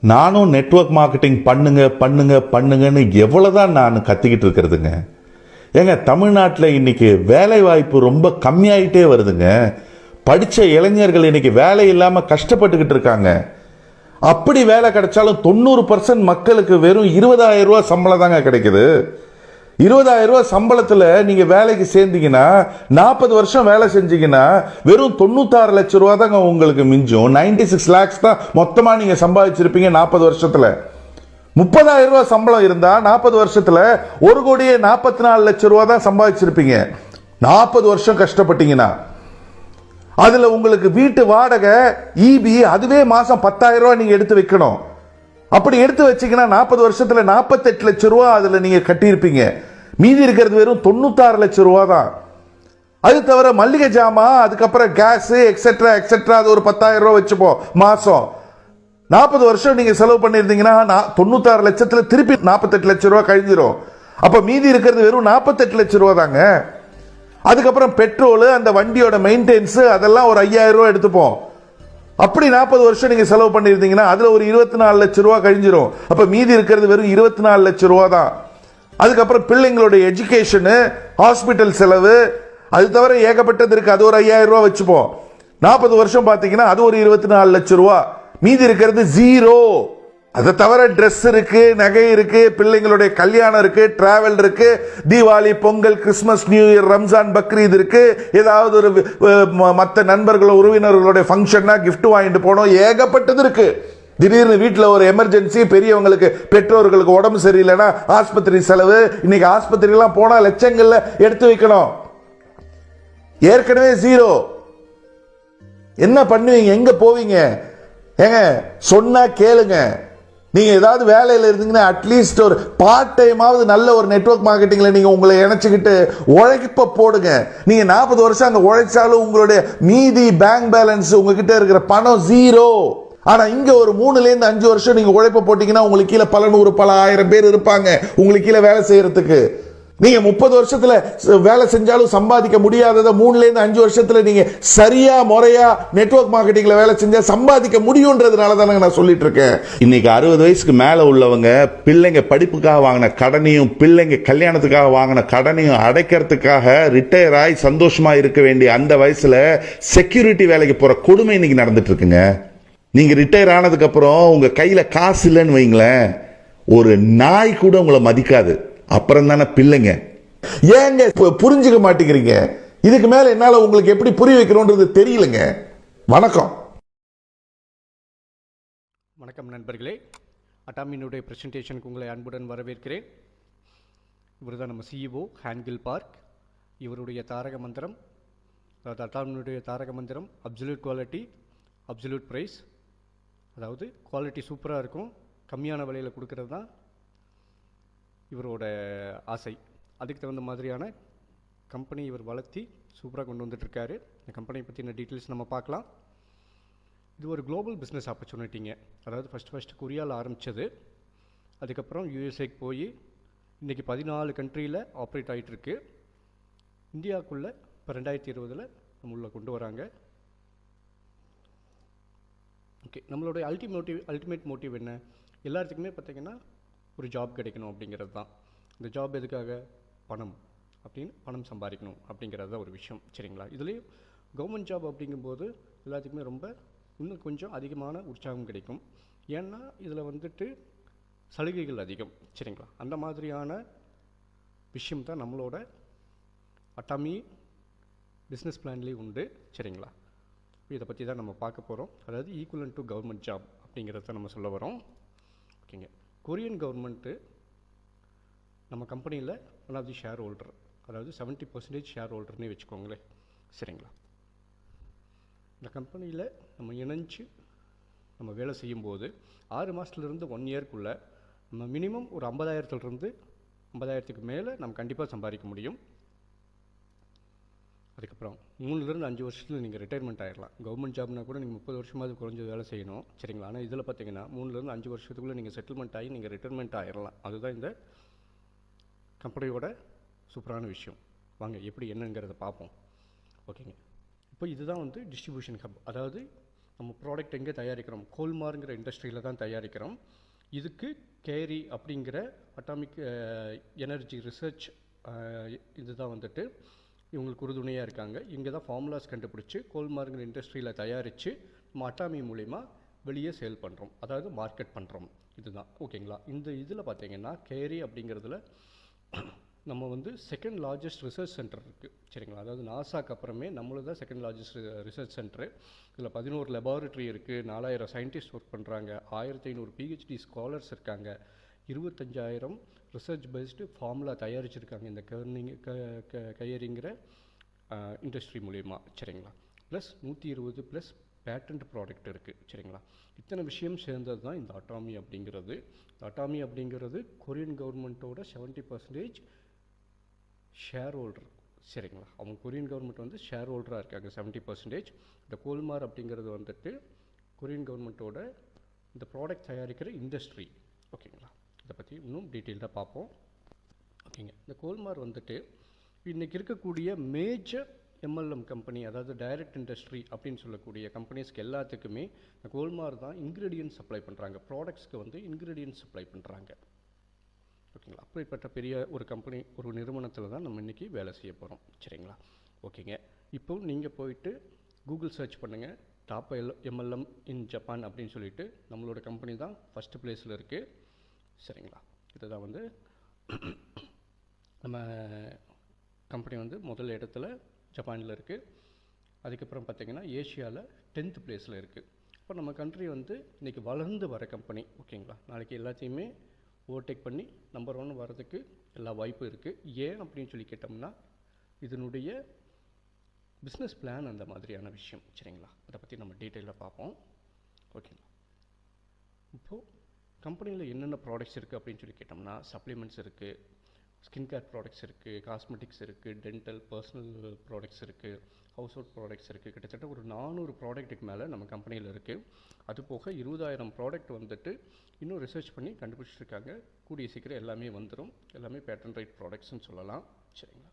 நானும் network marketing பண்ணுங்க பண்ணுங்க பண்ணுங்கன்னு எவ்வளோதான் நான் கத்திக்கிட்டு இருக்கிறதுங்க. ஏங்க தமிழ்நாட்டில் இன்னைக்கு வேலை வாய்ப்பு ரொம்ப கம்மியாயிட்டே வருதுங்க. படித்த இளைஞர்கள் இன்னைக்கு வேலை இல்லாமல் கஷ்டப்பட்டுக்கிட்டு இருக்காங்க. அப்படி வேலை கிடைச்சாலும் தொண்ணூறு பர்சன்ட் மக்களுக்கு வெறும் இருபதாயிரம் ரூபா சம்பளம் தாங்க கிடைக்குது. இருபதாயிரம் ரூபாய் சம்பளத்தில் நீங்கள் வேலைக்கு சேர்ந்தீங்கன்னா நாற்பது வருஷம் வேலை செஞ்சீங்கன்னா வெறும் தொண்ணூத்தாறு லட்சம் ரூபா தாங்க உங்களுக்கு மிஞ்சும். நைன்டி சிக்ஸ் லேக்ஸ் தான் மொத்தமாக நீங்கள் சம்பாதிச்சிருப்பீங்க நாற்பது வருஷத்தில். முப்பதாயிரம் ரூபா சம்பளம் இருந்தால் நாற்பது வருஷத்தில் ஒரு கோடியே நாற்பத்தி நாலு லட்சம் ரூபா தான் சம்பாதிச்சிருப்பீங்க. நாற்பது வருஷம் கஷ்டப்பட்டீங்கன்னா. அதில் உங்களுக்கு வீட்டு வாடகை ஈபி அதுவே மாதம் பத்தாயிரம் ரூபா நீங்கள் எடுத்து வைக்கணும். அப்படி எடுத்து வச்சிங்கன்னா நாற்பது வருஷத்தில் நாற்பத்தெட்டு லட்ச ரூபா அதில் நீங்கள் கட்டியிருப்பீங்க. மீதி இருக்கிறது வெறும் தொண்ணூத்தாறு லட்சம் ரூபா தான். அது தவிர மல்லிகை ஜாமான் அதுக்கப்புறம் கேஸு எக்ஸெட்ரா எக்ஸெட்ரா அது ஒரு பத்தாயிரம் ரூபா வச்சுப்போம் மாதம் நாற்பது வருஷம் நீங்கள் செலவு பண்ணியிருந்தீங்கன்னா நா- தொண்ணூத்தாறு லட்சத்தில் திருப்பி நாற்பத்தெட்டு லட்ச ரூபா கழிஞ்சிரும். அப்போ மீதி இருக்கிறது வெறும் நாற்பத்தெட்டு லட்ச ரூபா தாங்க. அதுக்கப்புறம் பெட்ரோலு அந்த வண்டியோட மெயின்டெனன்ஸு அதெல்லாம் ஒரு ஐயாயிரம் ரூபா எடுத்துப்போம் அப்படி நாற்பது வருஷம் நீங்கள் செலவு பண்ணியிருந்தீங்கன்னா அதில் ஒரு இருபத்தி நாலு லட்ச ரூபா கழிஞ்சிரும். அப்போ மீதி இருக்கிறது வெறும் இருபத்தி நாலு லட்ச ரூபா தான். அதுக்கப்புறம் பிள்ளைங்களுடைய எஜுகேஷனு ஹாஸ்பிட்டல் செலவு அது தவிர ஏகப்பட்டது இருக்குது அது ஒரு ஐயாயிரம் ரூபா வச்சுப்போம் நாற்பது வருஷம் பார்த்தீங்கன்னா அது ஒரு இருபத்தி நாலு லட்சம் ரூபா. மீதி இருக்கிறது ஜீரோ அதை தவிர ட்ரெஸ் இருக்கு நகை இருக்கு பிள்ளைங்களுடைய கல்யாணம் இருக்கு டிராவல் இருக்கு Deepavali Pongal Christmas new year Ramzan Bakrid இருக்கு. ஏதாவது ஒரு மற்ற நண்பர்களோ உறவினர்களுடைய ஃபங்க்ஷன்னா கிஃப்ட் வாங்கிட்டு போனோம். ஏகப்பட்டது இருக்குது திடீர்னு வீட்டில் ஒரு எமர்ஜென்சி பெரியவங்களுக்கு பெற்றோர்களுக்கு உடம்பு சரியில்லைன்னா ஆஸ்பத்திரி செலவு. இன்னைக்கு ஆஸ்பத்திரிலாம் போனால் லட்சங்கள்ல எடுத்து வைக்கணும். ஏற்கனவே ஜீரோ என்ன பண்ணுவீங்க? எங்க போவீங்க? ஏங்க சொன்னா கேளுங்க. நீங்க ஏதாவது வேலையில இருந்தீங்கன்னா அட்லீஸ்ட் ஒரு பார்ட் டைமாவது நல்ல ஒரு நெட்வொர்க் மார்க்கெட்டிங்ல நீங்க உங்களை இணைச்சுக்கிட்டு உழைப்ப போடுங்க. நீங்க நாற்பது வருஷம் அங்க உழைச்சாலும் உங்களுடைய மீதி பேங்க் பேலன்ஸ் உங்ககிட்ட இருக்கிற பணம் ஜீரோ ஆனா இங்க ஒரு மூணுல இருந்து அஞ்சு வருஷம் நீங்க உழைப்ப போட்டீங்கன்னா உங்களுக்கு கீழே பல நூறு பல ஆயிரம் பேர் இருப்பாங்க. உங்களுக்கு கீழே வேலை செய்யறதுக்கு. நீங்க முப்பது வருஷத்துல வேலை செஞ்சாலும் சம்பாதிக்க முடியாததை மூணுல இருந்து அஞ்சு வருஷத்துல நீங்க சரியா முறையா நெட்வொர்க் மார்க்கெட்டிங்ல வேலை செஞ்சா சம்பாதிக்க முடியும்ன்றதுனால தானே நான் சொல்லிட்டு இருக்கேன். இன்னைக்கு அறுபது வயசுக்கு மேல உள்ளவங்க பிள்ளைங்க படிப்புக்காக வாங்கின கடனையும் பிள்ளைங்க கல்யாணத்துக்காக வாங்கின கடனையும் அடைக்கிறதுக்காக ரிட்டையர் ஆகி சந்தோஷமா இருக்க வேண்டிய அந்த வயசுல செக்யூரிட்டி வேலைக்கு போற கொடுமை இன்னைக்கு நடந்துட்டு இருக்குங்க. நீங்கள் ரிட்டையர் ஆனதுக்கப்புறம் உங்கள் கையில் காசு இல்லைன்னு வைங்களேன் ஒரு நாய் கூட உங்களை மதிக்காது. அப்புறம் தானே பிள்ளைங்க. ஏங்க இப்போ புரிஞ்சுக்க மாட்டேங்கிறீங்க? இதுக்கு மேலே என்னால் உங்களுக்கு எப்படி புரிய வைக்கிறோன்றது தெரியலங்க. வணக்கம். வணக்கம் நண்பர்களே. அட்டாமினுடைய ப்ரெசன்டேஷனுக்கு உங்களை அன்புடன் வரவேற்கிறேன். இவர் தான் நம்ம சிஇஓ ஹேண்ட்கில் பார்க் இவருடைய தாரக மந்திரம் அதாவது அட்டாமினுடைய தாரக மந்திரம் அப்சல்யூட் குவாலிட்டி அப்சல்யூட் ப்ரைஸ் அதாவது குவாலிட்டி சூப்பராக இருக்கும். கம்மியான விலையில் கொடுக்கறது தான் இவரோட ஆசை. அதுக்கு தகுந்த மாதிரியான கம்பெனி இவர் வளர்த்தி சூப்பராக கொண்டு வந்துட்டுருக்காரு. இந்த கம்பெனியை பற்றின டீட்டெயில்ஸ் நம்ம பார்க்கலாம். இது ஒரு குளோபல் பிஸ்னஸ் ஆப்பர்ச்சுனிட்டிங்க அதாவது ஃபஸ்ட் ஃபஸ்ட்டு கொரியாவில் ஆரம்பித்தது அதுக்கப்புறம் யூஎஸ்ஏக்கு போய் இன்றைக்கி பதினாலு கண்ட்ரியில் ஆப்ரேட் ஆகிட்டுருக்கு இந்தியாவுக்குள்ளே இப்போ ரெண்டாயிரத்தி இருபதில் நம்ம உள்ளே கொண்டு வராங்க. ஓகே நம்மளுடைய அல்டிமோட்டிவ் அல்டிமேட் மோட்டிவ் என்ன? எல்லாத்துக்குமே பார்த்தீங்கன்னா ஒரு ஜாப் கிடைக்கணும் அப்படிங்கிறது தான். இந்த ஜாப் எதுக்காக? பணம். அப்படின்னு பணம் சம்பாதிக்கணும் அப்படிங்கிறது தான் ஒரு விஷயம். சரிங்களா? இதுலேயும் கவர்மெண்ட் ஜாப் அப்படிங்கும்போது எல்லாத்துக்குமே ரொம்ப இன்னும் கொஞ்சம் அதிகமான உற்சாகம் கிடைக்கும். ஏன்னா இதில் வந்துட்டு சலுகைகள் அதிகம். சரிங்களா? அந்த மாதிரியான விஷயம் தான் நம்மளோட அட்டாமி பிஸ்னஸ் பிளான்லேயும் உண்டு. சரிங்களா? இதை பற்றி தான் நம்ம பார்க்க போகிறோம். அதாவது ஈக்குவலன் டு கவர்மெண்ட் ஜாப் அப்படிங்கிறத நம்ம சொல்ல வரோம். ஓகேங்க. கொரியன் கவர்மெண்ட்டு நம்ம கம்பெனியில் one of the share holder அதாவது 70% பர்சன்டேஜ் ஷேர் ஹோல்டர்னே வச்சுக்கோங்களேன். சரிங்களா? இந்த கம்பெனியில் நம்ம இணைஞ்சு நம்ம வேலை செய்யும்போது ஆறு மாதத்துலேருந்து ஒன் இயர்க்குள்ளே நம்ம மினிமம் ஒரு ஐம்பதாயிரத்துலேருந்து ஐம்பதாயிரத்துக்கு மேலே நம்ம கண்டிப்பாக சம்பாதிக்க முடியும். அதுக்கப்புறம் மூணுலேருந்து அஞ்சு வருஷத்தில் நீங்கள் ரிட்டையர்மெண்ட் ஆயிடலாம் கவர்மெண்ட் ஜாப்னா கூட நீங்கள் முப்பது வருஷமாவது குறைஞ்ச வேலை செய்யணும். சரிங்களா? ஆனால் இதில் பார்த்தீங்கன்னா மூணுலேருந்து அஞ்சு வருஷத்துக்குள்ளே நீங்கள் செட்டில்மெண்ட் ஆகி நீங்கள் ரிட்டைர்மெண்ட் ஆகிடலாம் அதுதான் இந்த கம்பெனியோட சூப்பரான விஷயம். வாங்க எப்படி என்னங்கிறத பார்ப்போம். ஓகேங்க. இப்போ இதுதான் வந்து டிஸ்ட்ரிபியூஷன் ஹப் அதாவது நம்ம ப்ராடக்ட் எங்கே தயாரிக்கிறோம்? கோல்மாருங்கிற இண்டஸ்ட்ரியில் தான் தயாரிக்கிறோம். இதுக்கு கேரி அப்படிங்கிற அட்டாமிக் எனர்ஜி ரிசர்ச் இதுதான் வந்துட்டு இவங்களுக்கு உறுதுணையாக இருக்காங்க. இங்கே தான் ஃபார்முலாஸ் கண்டுபிடிச்சி கோல்மார்க் இண்டஸ்ட்ரியில் தயாரித்து நம்ம அட்டாமி மூலிமா வெளியே சேல் பண்ணுறோம் அதாவது மார்க்கெட் பண்ணுறோம் இதுதான். ஓகேங்களா இந்த இதில் பார்த்தீங்கன்னா கேரி அப்படிங்கிறதுல நம்ம வந்து செகண்ட் லார்ஜஸ்ட் ரிசர்ச் சென்டர் இருக்குது சரிங்களா? அதாவது நாசாக்கு அப்புறமே நம்மளது தான் செகண்ட் லார்ஜஸ்ட் ரிசர்ச் சென்டரு இதில் பதினோரு லெபார்ட்ரி இருக்குது நாலாயிரம் சயின்டிஸ்ட் ஒர்க் பண்ணுறாங்க ஆயிரத்தி ஐநூறு பிஹெச்டி ஸ்காலர்ஸ் இருக்காங்க. இருபத்தஞ்சாயிரம் ரிசர்ச் பேஸ்டு ஃபார்முலா தயாரிச்சிருக்காங்க. இந்த கர்னிங் க க கையறிங்கிற இண்டஸ்ட்ரி மூலிமா சரிங்களா? ப்ளஸ் நூற்றி இருபது ப்ளஸ் பேட்டன்ட் ப்ராடக்ட் இருக்குது சரிங்களா? இத்தனை விஷயம் சேர்ந்தது தான் இந்த அட்டாமி அப்படிங்கிறது. இந்த அட்டாமி அப்படிங்கிறது கொரியன் கவர்மெண்ட்டோட செவன்ட்டி பர்சன்டேஜ் ஷேர் ஹோல்டர் சரிங்களா? அவங்க கொரியன் கவர்மெண்ட் வந்து ஷேர் ஹோல்டராக இருக்காங்க செவன்ட்டி பர்சன்டேஜ் இந்த கோல்மார் அப்படிங்கிறது வந்துட்டு கொரியன் கவர்மெண்ட்டோட இந்த ப்ராடக்ட் தயாரிக்கிற இண்டஸ்ட்ரி ஓகேங்களா? இதை பற்றி இன்னும் டீட்டெயில்டாக பார்ப்போம். ஓகேங்க. இந்த கோல்மார் வந்துட்டு இன்றைக்கி இருக்கக்கூடிய மேஜர் எம்எல்எம் கம்பெனி அதாவது டைரக்ட் இண்டஸ்ட்ரி அப்படின்னு சொல்லக்கூடிய கம்பெனிஸ்க்கு எல்லாத்துக்குமே இந்த கோல்மார் தான் இன்க்ரீடியன்ட் சப்ளை பண்ணுறாங்க ப்ராடக்ட்ஸ்க்கு வந்து இன்க்ரீடியன்ஸ் சப்ளை பண்ணுறாங்க ஓகேங்களா? அப்படிப்பட்ட பெரிய ஒரு கம்பெனி ஒரு நிறுவனத்தில் தான் நம்ம இன்றைக்கி வேலை செய்ய போகிறோம் சரிங்களா? ஓகேங்க. இப்போ நீங்கள் போயிட்டு கூகுள் சர்ச் பண்ணுங்கள் top L MLM in Japan அப்படின்னு சொல்லிட்டு நம்மளோட கம்பெனி தான் ஃபஸ்ட்டு ப்ளேஸில் இருக்குது சரிங்களா? இதுதான் வந்து நம்ம கம்பெனி வந்து முதல் இடத்துல ஜப்பானில் இருக்குது அதுக்கப்புறம் பார்த்திங்கன்னா ஏஷியாவில் டென்த் பிளேஸில் இருக்குது இப்போ நம்ம கண்ட்ரி வந்து இன்றைக்கி வளர்ந்து வர கம்பெனி ஓகேங்களா? நாளைக்கு எல்லாத்தையுமே ஓவர்டேக் பண்ணி நம்பர் ஒன் வரதுக்கு எல்லா வாய்ப்பும் இருக்குது ஏன் அப்படின்னு சொல்லி கேட்டோம்னா இதனுடைய பிஸ்னஸ் பிளான் அந்த மாதிரியான விஷயம் சரிங்களா? அதை பற்றி நம்ம டீட்டெயிலாக பார்ப்போம். ஓகேங்களா? இப்போது கம்பெனியில் என்னென்ன ப்ராடக்ட்ஸ் இருக்குது அப்படின்னு சொல்லி கேட்டோம்னா சப்ளிமெண்ட்ஸ் இருக்குது ஸ்கின் கேர் ப்ராடக்ட்ஸ் இருக்குது காஸ்மெட்டிக்ஸ் இருக்குது டென்டல் பர்சனல் ப்ராடக்ட்ஸ் இருக்குது ஹவுஸ் ஹோல்ட் ப்ராடக்ட்ஸ் இருக்குது கிட்டத்தட்ட ஒரு நானூறு ப்ராடக்ட்டுக்கு மேலே நம்ம கம்பெனியில் இருக்குது அது போக இருபதாயிரம் ப்ராடக்ட் வந்துட்டு இன்னும் ரிசர்ச் பண்ணி கண்டுபிடிச்சிருக்காங்க. கூடிய சீக்கிரம் எல்லாமே வந்துடும் எல்லாமே பேட்டன் ரைட் ப்ராடக்ட்ஸ்னு சொல்லலாம். சரிங்களா?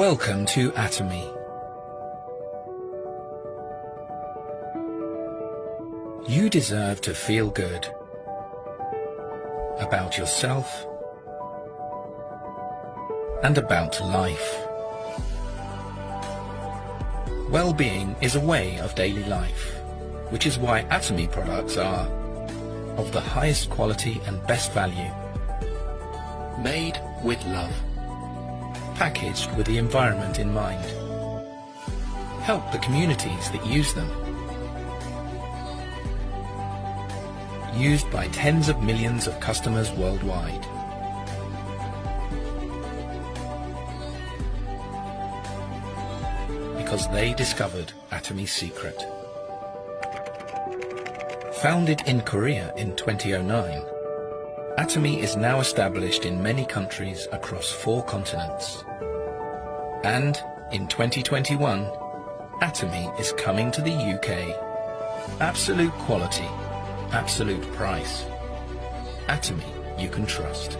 Welcome to Atomy. You deserve to feel good about yourself and about life. Well-being is a way of daily life, which is why Atomy products are of the highest quality and best value. Made with love. Packaged with the environment in mind. Help the communities that use them. Used by tens of millions of customers worldwide. Because they discovered Atomy's secret. Founded in Korea in 2009, Atomy is now established in many countries across four continents. And in 2021, Atomy is coming to the UK. Absolute quality, absolute price. Atomy you can trust.